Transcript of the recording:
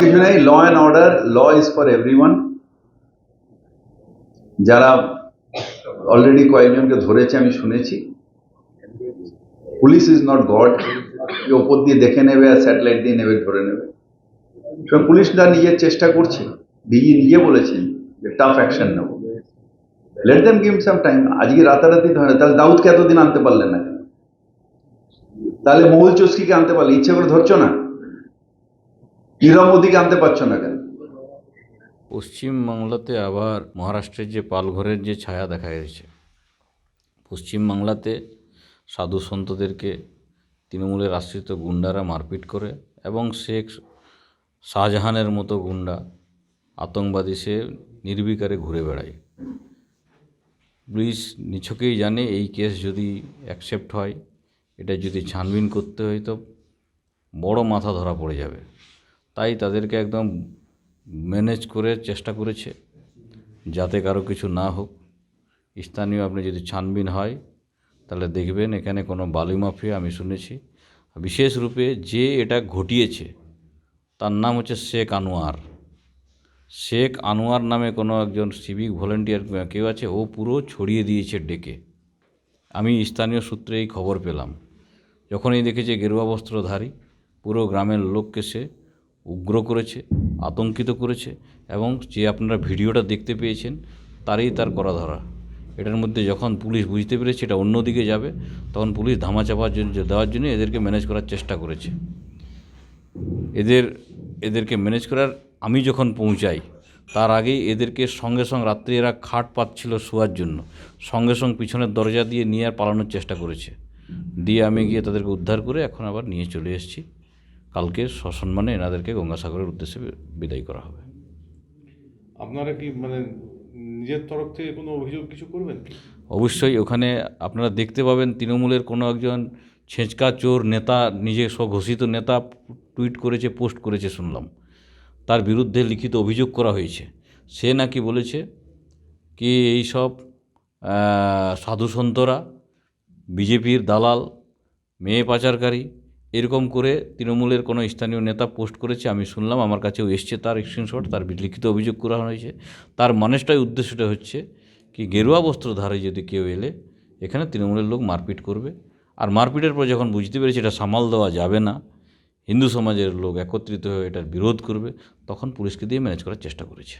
কিছু নেই law and order law is for everyone যারা অলরেডি কয়েকজনকে ধরেছে, আমি শুনেছি। পুলিশ ইজ নট গড ওপর দিয়ে দেখে নেবে আর স্যাটেলাইট দিয়ে নেবে, ধরে নেবে। পুলিশরা নিজের চেষ্টা করছে। ডিজি নিজে বলেছেন টাফ অ্যাকশন নেব। Let them give some time আজকে রাতারাতি ধরে তাহলে দাউদকে এতদিন আনতে পারলেন না তাহলে মহুল চস্কিকে আনতে পারলে? ইচ্ছে করে ধরছো না? ইরা মোদিকে আনতে পারছ না কেন? পশ্চিমবাংলাতে আবার মহারাষ্ট্রের যে পালঘরের যে ছায়া দেখা গেছে পশ্চিমবাংলাতে সাধু সন্তদেরকে তৃণমূলের আশ্রিত গুন্ডারা মারপিট করে এবং শেখ শাহজাহানের মতো গুন্ডা, আতঙ্কবাদী সে নির্বিকারে ঘুরে বেড়ায় পুলিশ নিছকেই জানে এই কেস যদি অ্যাকসেপ্ট হয়, এটা যদি ছানবিন করতে হয় তো বড় মাথা ধরা পড়ে যাবে। তাই তাদেরকে একদম ম্যানেজ করে চেষ্টা করেছে, যাতে কারও কিছু না হোক। স্থানীয় আপনি যদি ছানবিন হয়, তাহলে দেখবেন এখানে কোনো বালি মাফিয়া আমি শুনেছি। বিশেষ রূপে যে এটা ঘটিয়েছে, তার নাম হচ্ছে শেখ আনোয়ার। শেখ আনোয়ার নামে কোনো একজন সিভিক ভলেন্টিয়ার কেউ আছে, ও পুরো ছড়িয়ে দিয়েছে ডেকে। আমি স্থানীয় সূত্রে এই খবর পেলাম। যখনই দেখেছে গেরুয়া বস্ত্রধারী, পুরো গ্রামের লোককে সে উগ্র করেছে, আতঙ্কিত করেছে এবং যে আপনারা ভিডিওটা দেখতে পেয়েছেন, তারই তার করা ধরা এটার মধ্যে যখন পুলিশ বুঝতে পেরেছে এটা অন্যদিকে যাবে, তখন পুলিশ ধামাচাপার জন্য, দেওয়ার জন্য এদেরকে ম্যানেজ করার চেষ্টা করেছে। এদের, এদেরকে ম্যানেজ করার আমি যখন পৌঁছাই তার আগেই এদেরকে সঙ্গে সঙ্গে রাত্রি এরা খাট পাচ্ছিল শোয়ার জন্য সঙ্গে সঙ্গে পিছনের দরজা দিয়ে নিয়ে আর পালানোর চেষ্টা করেছে। দিয়ে আমি গিয়ে তাদেরকে উদ্ধার করে এখন আবার নিয়ে চলে এসেছি। কালকে সসম্মানে এনাদেরকে গঙ্গাসাগরের উদ্দেশ্যে বিদায় করা হবে। আপনারা কি মানে নিজের তরফ থেকে কোনো অভিযোগ কিছু করবেন অবশ্যই ওখানে আপনারা দেখতে পাবেন তৃণমূলের কোনো একজন ছেঁচকা চোর নেতা নিজে স্বঘোষিত নেতা টুইট করেছে পোস্ট করেছে শুনলাম। তার বিরুদ্ধে লিখিত অভিযোগ করা হয়েছে। সে নাকি বলেছে কি এই সব সাধুসন্তরা বিজেপির দালাল, মেয়ে পাচারকারী, এরকম করে তৃণমূলের কোনো স্থানীয় নেতা পোস্ট করেছে, আমি শুনলাম, আমার কাছেও এসছে তার স্ক্রিনশট তার লিখিত অভিযোগ করা হয়েছে। তার মানুষটাই উদ্দেশ্যটা হচ্ছে কি, গেরুয়া বস্ত্রধারে যদি কেউ এলে, এখানে তৃণমূলের লোক মারপিট করবে। আর মারপিটের পর যখন বুঝতে পেরেছে এটা সামাল দেওয়া যাবে না হিন্দু সমাজের লোক একত্রিত হয়ে এটার বিরোধ করবে, তখন পুলিশকে দিয়ে ম্যানেজ করার চেষ্টা করেছে।